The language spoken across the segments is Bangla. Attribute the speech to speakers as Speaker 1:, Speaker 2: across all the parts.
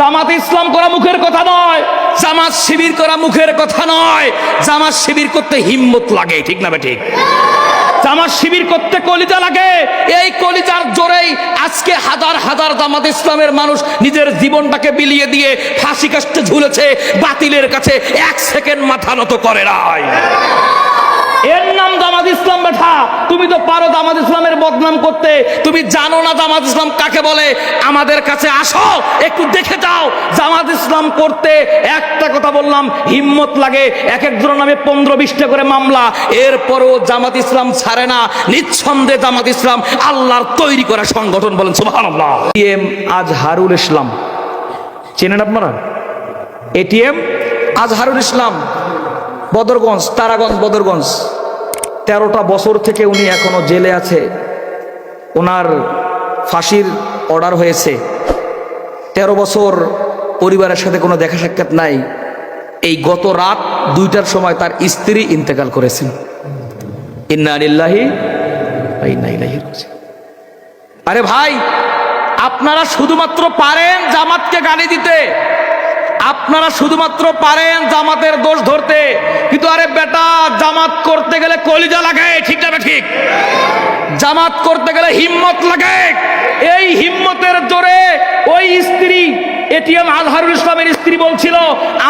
Speaker 1: জামাত ইসলাম করা মুখের কথা নয়, জামাত শিবির করা মুখের কথা নয়। জামাত শিবির করতে হিম্মত লাগে, ঠিক না ঠিক জামাত শিবির করতে কলিজা লাগে, এই কলিজার জোরেই আজকে হাজার হাজার জামাত ইসলামের মানুষ নিজের জীবনটাকে বিলিয়ে দিয়ে ফাঁসি কাস্টে ঝুলেছে, বাতিলের কাছে এক সেকেন্ড মাথা নত করে নাই। এর নাম জামাত ইসলাম বেঠা তুমি তো পারো জামাত ইসলামের বদনাম করতে। তুমি জানো না জামাত ইসলাম কাকে বলে? আমাদের কাছে আসো, একটু দেখে যাও। জামাত ইসলাম করতে একটা কথা বললাম, হিম্মত লাগে। এক এক একজনের নামে পনেরো বিশটা করে মামলা। এরপরও জামাত ইসলাম ছাড়ে না। নিঃসন্দেহে জামাত ইসলাম আল্লাহর তৈরি করা সংগঠন বলেন, সুবহানাল্লাহ। এম আজহারুল ইসলাম। চেনেন আপনারা? এটিএম আজহারুল ইসলাম। বদরগঞ্জ, তারাগঞ্জ, বদরগঞ্জ। তেরোটা বছর থেকে উনি এখনও জেলে আছে। ওনার ফাঁসির অর্ডার হয়েছে। তেরো বছর পরিবারের সাথে কোনো দেখা সাক্ষাৎ নাই। এই গত রাত দুইটার সময় তার স্ত্রী ইন্তেকাল করেছেন। আরে ভাই, আপনারা শুধুমাত্র পারেন জামাতকে গালি দিতে। আপনারা শুধুমাত্র পারেন জামাতের দোষ ধরতে। জামাত করতে গেলে কলিজা লাগে, ঠিক না ঠিক? জামাত করতে গেলে হিম্মত লাগে। এই হিম্মতের জোরে ওই স্ত্রী, এটিএম আজহারুল ইসলামের স্ত্রী বলছিল,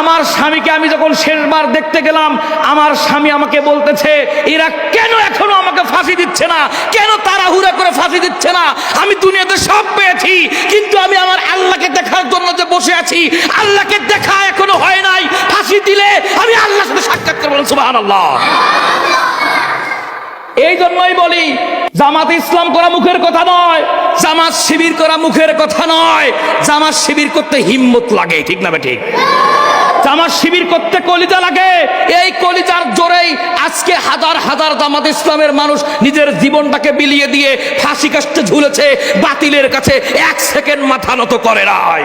Speaker 1: আমার স্বামীকে আমি যখন শেষবার দেখতে গেলাম, আমার স্বামী আমাকে বলতেছে, এরা কেন এখনও আমাকে ফাঁসি দিচ্ছে না? কেন তাড়াহুড়া করে ফাঁসি দিচ্ছে না? আমি দুনিয়াতে সব পেয়েছি, কিন্তু আমি আমার আল্লাহকে দেখার জন্য যে বসে আছি, আল্লাহকে দেখা এখনও হয় নাই ফাঁসি দিলে আমি আল্লাহর সাথে সাক্ষাৎ করব সুবহানাল্লাহ। এই জন্যই বলি, জামাত ইসলাম করা মুখের কথা নয়, জামাত শিবির করা মুখের কথা নয়। জামাত শিবির করতে হিম্মত লাগে, ঠিক না ঠিক জামাত শিবির করতে কলিজা লাগে, এই কলিজার জোরেই আজকে হাজার হাজার জামাত ইসলামের মানুষ নিজের জীবনটাকে বিলিয়ে দিয়ে ফাঁসি কাস্টে ঝুলেছে, বাতিলের কাছে এক সেকেন্ড মাথা নত করে নাই।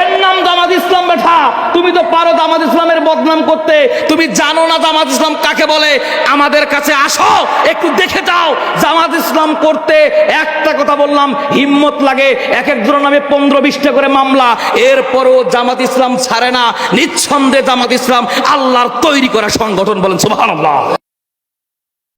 Speaker 1: এর জামাত ইসলাম বেঠা। তুমি তো পারো জামাত ইসলামের বদনাম করতে। তুমি জানো না জামাত ইসলাম কাকে বলে? আমাদের কাছে আসো, একটু দেখে যাও। জামাত ইসলাম করতে একটা কথা বললাম, হিম্মত লাগে। এক এক একজনের নামে পনেরো বিশটা করে মামলা। এরপরও জামাত ইসলাম ছাড়ে না। নিঃসন্দেহে জামাত ইসলাম আল্লাহর তৈরি করা সংগঠন বলেন, সুবহানাল্লাহ।